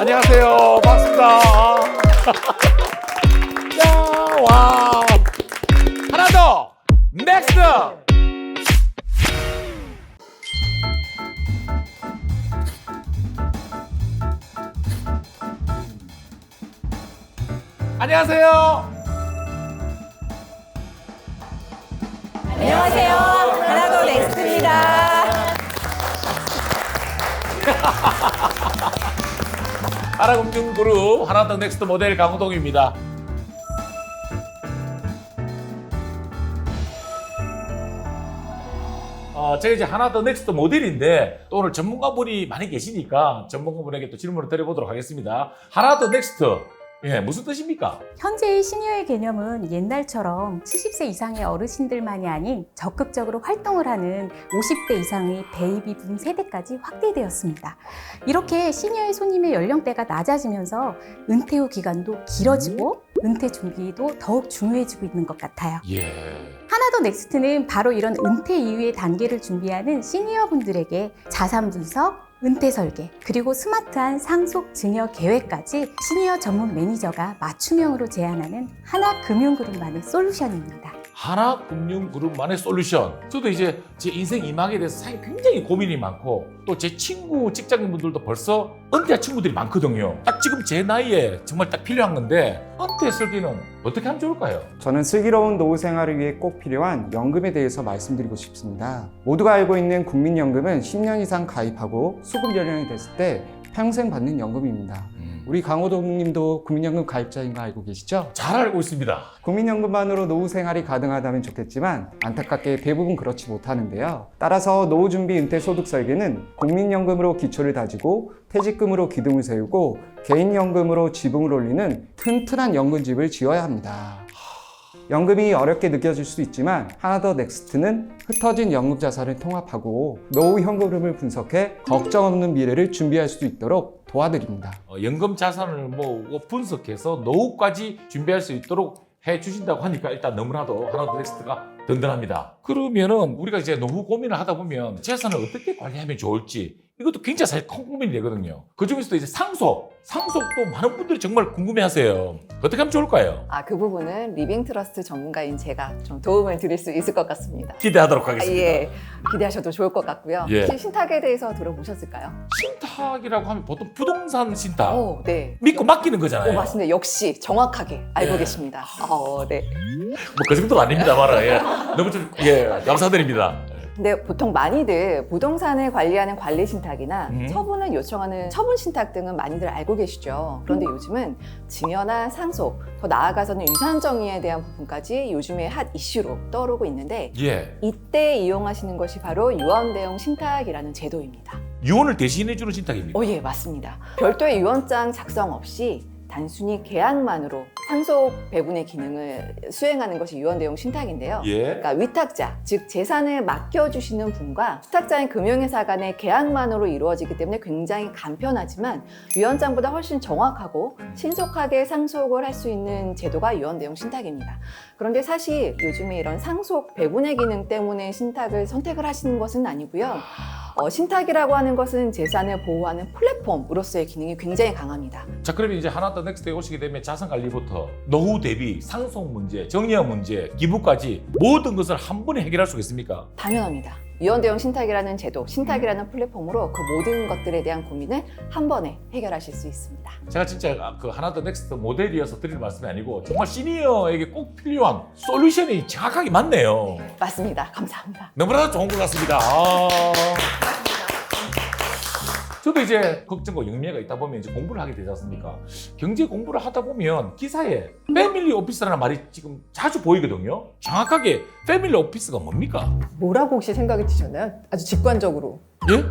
안녕하세요. 반갑습니다. 야, 와. 하나 더. 넥스트. 안녕하세요. 안녕하세요. 하나도 넥스트입니다. 하나금융그룹 하나더 넥스트 모델 강호동입니다. 어, 제가 이제 하나 더 넥스트 모델인데 또 오늘 전문가분이 많이 계시니까 전문가분에게 또 질문을 드려보도록 하겠습니다. 하나 더 넥스트 예 무슨 뜻입니까? 현재의 시니어의 개념은 옛날처럼 70세 이상의 어르신들만이 아닌 적극적으로 활동을 하는 50대 이상의 베이비붐 세대까지 확대되었습니다. 이렇게 시니어의 손님의 연령대가 낮아지면서 은퇴 후 기간도 길어지고 은퇴 준비도 더욱 중요해지고 있는 것 같아요. 예. 하나더 넥스트는 바로 이런 은퇴 이후의 단계를 준비하는 시니어 분들에게 자산 분석, 은퇴 설계, 그리고 스마트한 상속 증여 계획까지 시니어 전문 매니저가 맞춤형으로 제안하는 하나금융그룹만의 솔루션입니다. 하나금융그룹만의 솔루션. 저도 이제 제 인생 이막에 대해서 사실 굉장히 고민이 많고 또 제 친구 직장인분들도 벌써 은퇴한 친구들이 많거든요. 딱 지금 제 나이에 정말 딱 필요한 건데 은퇴했을 때는 어떻게 하면 좋을까요? 저는 슬기로운 노후 생활을 위해 꼭 필요한 연금에 대해서 말씀드리고 싶습니다. 모두가 알고 있는 국민연금은 10년 이상 가입하고 수급 연령이 됐을 때 평생 받는 연금입니다. 우리 강호동 님도 국민연금 가입자인 거 알고 계시죠? 잘 알고 있습니다. 국민연금만으로 노후 생활이 가능하다면 좋겠지만 안타깝게 대부분 그렇지 못하는데요. 따라서 노후 준비 은퇴 소득 설계는 국민연금으로 기초를 다지고 퇴직금으로 기둥을 세우고 개인연금으로 지붕을 올리는 튼튼한 연금집을 지어야 합니다. 연금이 어렵게 느껴질 수 있지만 하나 더 넥스트는 흩어진 연금 자산을 통합하고 노후 현금흐름을 분석해 걱정 없는 미래를 준비할 수 있도록 도와드립니다. 어, 연금 자산을 모으고 분석해서 노후까지 준비할 수 있도록 해 주신다고 하니까 일단 너무나도 하나도 넥스트가 든든합니다. 그러면은 우리가 이제 노후 고민을 하다 보면 재산을 어떻게 관리하면 좋을지 이것도 굉장히 사실 큰 고민이 되거든요. 그 중에서도 이제 상속, 상속도 많은 분들이 정말 궁금해하세요. 어떻게 하면 좋을까요? 아, 그 부분은 리빙 트러스트 전문가인 제가 좀 도움을 드릴 수 있을 것 같습니다. 기대하도록 아, 하겠습니다. 예. 기대하셔도 좋을 것 같고요. 예. 혹시 신탁에 대해서 들어보셨을까요? 신탁이라고 하면 보통 부동산 신탁 오, 네. 믿고 맡기는 거잖아요. 오, 맞습니다. 역시 정확하게 알고 예. 계십니다. 어, 네. 뭐 그 정도는 아닙니다, 말아. 예. 너무 좀 예, 감사드립니다. 근데 보통 많이들 부동산을 관리하는 관리 신탁이나 음. 처분을 요청하는 처분 신탁 등은 많이들 알고 계시죠. 그런데 요즘은 증여나 상속, 더 나아가서는 유산 정의에 대한 부분까지 요즘의 핫 이슈로 떠오르고 있는데 예. 이때 이용하시는 것이 바로 유언 대용 신탁이라는 제도입니다. 유언을 대신해 주는 신탁입니다. 오, 예, 맞습니다. 별도의 유언장 작성 없이 단순히 계약만으로 상속 배분의 기능을 수행하는 것이 유언 대용 신탁인데요. 예. 그러니까 위탁자, 즉 재산을 맡겨주시는 분과 수탁자인 금융회사 간의 계약만으로 이루어지기 때문에 굉장히 간편하지만 유언장보다 훨씬 정확하고 신속하게 상속을 할 수 있는 제도가 유언 대용 신탁입니다. 그런데 사실 요즘에 이런 상속 배분의 기능 때문에 신탁을 선택을 하시는 것은 아니고요. 어, 신탁이라고 하는 것은 재산을 보호하는 플랫폼으로서의 기능이 굉장히 강합니다. 자, 그러면 이제 하나 더 넥스트에 오시게 되면 자산 관리부터 노후 대비, 상속 문제, 정리화 문제, 기부까지 모든 것을 한 번에 해결할 수 있습니까? 당연합니다. 유언 대용 신탁이라는 제도, 신탁이라는 플랫폼으로 그 모든 것들에 대한 고민을 한 번에 해결하실 수 있습니다. 제가 진짜 그 하나 더 넥스트 모델이어서 드리는 말씀이 아니고 정말 시니어에게 꼭 필요한 솔루션이 정확하게 맞네요. 맞습니다. 감사합니다. 너무나 좋은 것 같습니다. 아. 저도 이제 걱정과 영리가 있다 보면 이제 공부를 하게 되지 않습니까? 경제 공부를 하다 보면 기사에 패밀리 오피스라는 말이 지금 자주 보이거든요. 정확하게 패밀리 오피스가 뭡니까? 뭐라고 혹시 생각이 드셨나요? 아주 직관적으로 예?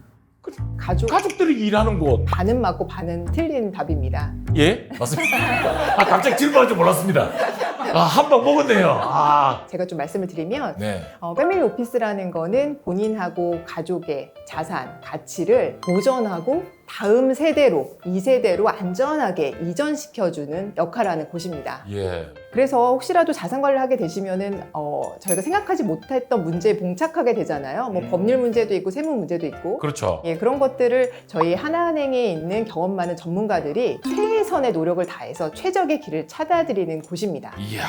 가족 가족들이 일하는 곳. 반은 맞고 반은 틀린 답입니다. 예? 맞습니다. 아, 갑자기 질문할 줄 몰랐습니다. 아, 한 방 먹었네요. 아. 제가 좀 말씀을 드리면 네. 어, 패밀리 오피스라는 거는 본인하고 가족의 자산, 가치를 보전하고 다음 세대로, 2세대로 안전하게 이전시켜주는 역할을 하는 곳입니다. 예. 그래서 혹시라도 자산 관리를 하게 되시면은 어, 저희가 생각하지 못했던 문제에 봉착하게 되잖아요. 뭐 음. 법률 문제도 있고 세무 문제도 있고. 그렇죠. 예, 그런 것들을 저희 하나은행에 있는 경험 많은 전문가들이 최선의 노력을 다해서 최적의 길을 찾아드리는 곳입니다. 이야.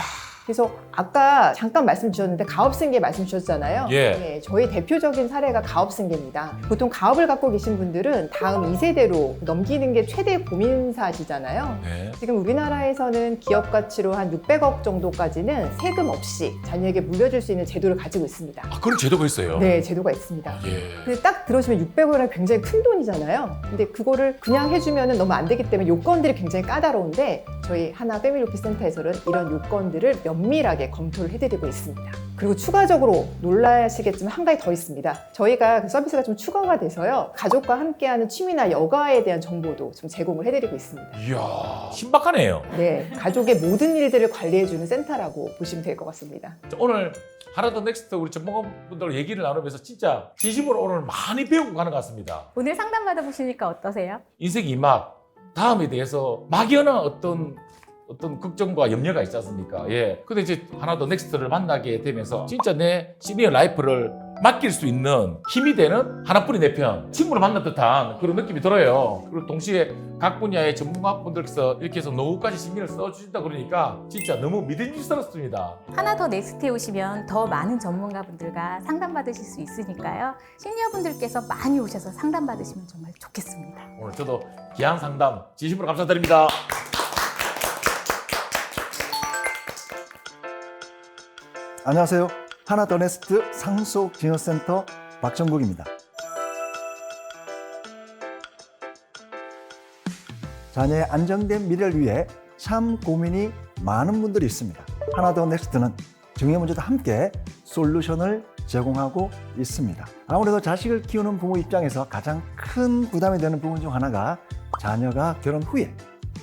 그래서 아까 잠깐 말씀 주셨는데 가업승계 말씀 주셨잖아요. 예. 네, 저희 대표적인 사례가 가업승계입니다. 보통 가업을 갖고 계신 분들은 다음 2세대로 넘기는 게 최대 고민사시잖아요. 네. 지금 우리나라에서는 기업 가치로 한 600억 정도까지는 세금 없이 자녀에게 물려줄 수 있는 제도를 가지고 있습니다. 아, 그런 제도가 있어요. 네, 제도가 있습니다. 예. 근데 딱 들어오시면 600억이라는 굉장히 큰 돈이잖아요. 근데 그거를 그냥 해주면 너무 안 되기 때문에 요건들이 굉장히 까다로운데 저희 하나 패밀리 오피스 센터에서는 이런 요건들을 면밀하게 검토를 해드리고 있습니다. 그리고 추가적으로 놀라시겠지만 한 가지 더 있습니다. 저희가 그 서비스가 좀 추가가 돼서요. 가족과 함께하는 취미나 여가에 대한 정보도 좀 제공을 해드리고 있습니다. 이야. 신박하네요. 네, 가족의 모든 일들을 관리해주는 센터라고 보시면 될 것 같습니다. 자, 오늘 하나더 넥스트 우리 전문가분들 얘기를 나누면서 진짜 진심으로 오늘 많이 배우고 가는 것 같습니다. 오늘 상담 받아보시니까 어떠세요? 인생 이막 다음에 대해서 막연한 어떤 어떤 걱정과 염려가 있지 않습니까? 예. 근데 이제 하나 더 넥스트를 만나게 되면서 진짜 내 시니어 라이프를 맡길 수 있는 힘이 되는 하나뿐인 내 편, 친구를 만난 듯한 그런 느낌이 들어요. 그리고 동시에 각 분야의 전문가분들께서 이렇게 해서 노후까지 신경을 써주신다 그러니까 진짜 너무 믿음직스럽습니다. 하나 더 넥스트에 오시면 더 많은 전문가분들과 상담받으실 수 있으니까요. 시니어분들께서 많이 오셔서 상담받으시면 정말 좋겠습니다. 오늘 저도 기한 상담 진심으로 감사드립니다. 안녕하세요. 하나더네스트 상속진흥센터 박정국입니다. 자녀의 안정된 미래를 위해 참 고민이 많은 분들이 있습니다. 하나더넥스트는 증여 문제도 함께 솔루션을 제공하고 있습니다. 아무래도 자식을 키우는 부모 입장에서 가장 큰 부담이 되는 부분 중 하나가 자녀가 결혼 후에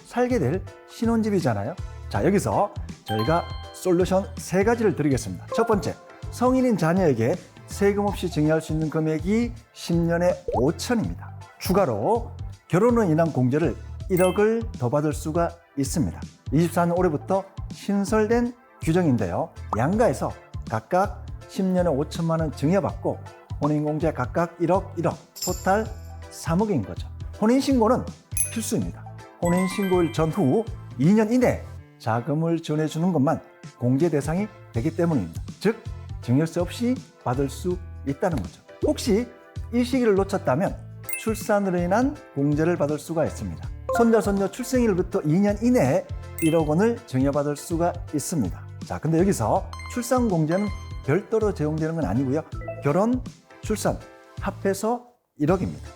살게 될 신혼집이잖아요. 자, 여기서 저희가 솔루션 세 가지를 드리겠습니다. 첫 번째, 성인인 자녀에게 세금 없이 증여할 수 있는 금액이 10년에 5천입니다. 추가로 결혼으로 인한 공제를 1억을 더 받을 수가 있습니다. 24년 올해부터 신설된 규정인데요. 양가에서 각각 10년에 5천만 원 증여받고 혼인공제 각각 1억, 1억, 토탈 3억인 거죠. 혼인신고는 필수입니다. 혼인신고일 전후 2년 이내 자금을 지원해주는 것만 공제 대상이 되기 때문입니다. 즉, 증여세 없이 받을 수 있다는 거죠. 혹시 이 시기를 놓쳤다면 출산으로 인한 공제를 받을 수가 있습니다. 손자, 손녀 출생일부터 2년 이내에 1억 원을 증여받을 수가 있습니다. 자, 근데 여기서 출산 공제는 별도로 제공되는 건 아니고요. 결혼, 출산 합해서 1억입니다.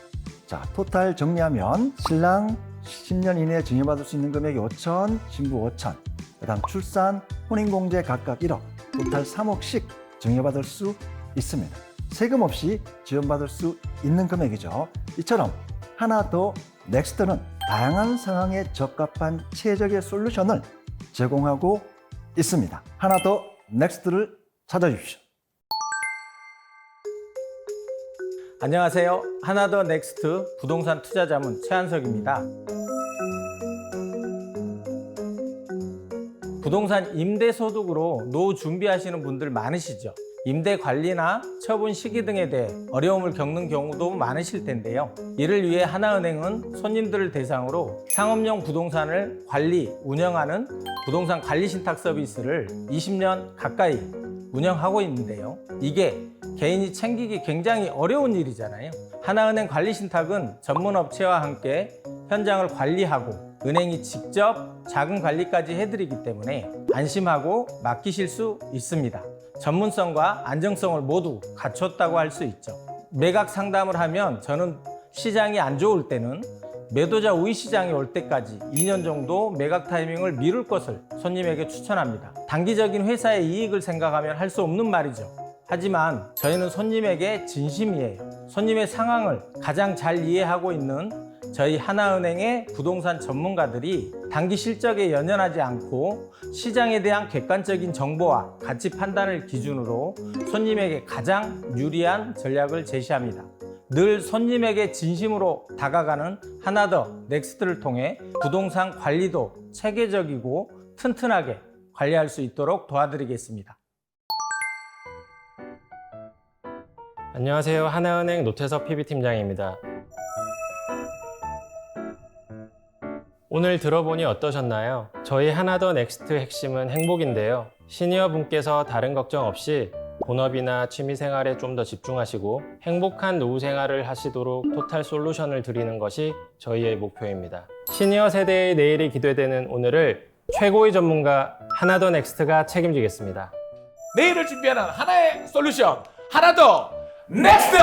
자, 토탈 정리하면 신랑 10년 이내에 증여받을 수 있는 금액이 5천, 신부 5천. 그다음 출산, 혼인공제 각각 1억, 토탈 3억씩 증여받을 수 있습니다. 세금 없이 지원받을 수 있는 금액이죠. 이처럼 하나 더 넥스트는 다양한 상황에 적합한 최적의 솔루션을 제공하고 있습니다. 하나 더 넥스트를 찾아주십시오. 안녕하세요. 하나 더 넥스트 부동산 투자 자문 최한석입니다. 부동산 임대 소득으로 노후 준비하시는 분들 많으시죠? 임대 관리나 처분 시기 등에 대해 어려움을 겪는 경우도 많으실 텐데요. 이를 위해 하나은행은 손님들을 대상으로 상업용 부동산을 관리, 운영하는 부동산 관리 신탁 서비스를 20년 가까이 운영하고 있는데요. 이게 개인이 챙기기 굉장히 어려운 일이잖아요. 하나은행 관리 신탁은 전문 업체와 함께 현장을 관리하고 은행이 직접 자금 관리까지 해드리기 때문에 안심하고 맡기실 수 있습니다. 전문성과 안정성을 모두 갖췄다고 할 수 있죠. 매각 상담을 하면 저는 시장이 안 좋을 때는 매도자 우위 시장이 올 때까지 2년 정도 매각 타이밍을 미룰 것을 손님에게 추천합니다. 단기적인 회사의 이익을 생각하면 할 수 없는 말이죠. 하지만 저희는 손님에게 진심이에요. 손님의 상황을 가장 잘 이해하고 있는 저희 하나은행의 부동산 전문가들이 단기 실적에 연연하지 않고 시장에 대한 객관적인 정보와 가치 판단을 기준으로 손님에게 가장 유리한 전략을 제시합니다. 늘 손님에게 진심으로 다가가는 하나더 넥스트를 통해 부동산 관리도 체계적이고 튼튼하게 관리할 수 있도록 도와드리겠습니다. 안녕하세요. 하나은행 노태석 PB팀장입니다. 오늘 들어보니 어떠셨나요? 저희 하나 더 넥스트 핵심은 행복인데요. 시니어 분께서 다른 걱정 없이 본업이나 취미 생활에 좀 더 집중하시고 행복한 노후 생활을 하시도록 토탈 솔루션을 드리는 것이 저희의 목표입니다. 시니어 세대의 내일이 기대되는 오늘을 최고의 전문가 하나 더 넥스트가 책임지겠습니다. 내일을 준비하는 하나의 솔루션 하나 더 넥스트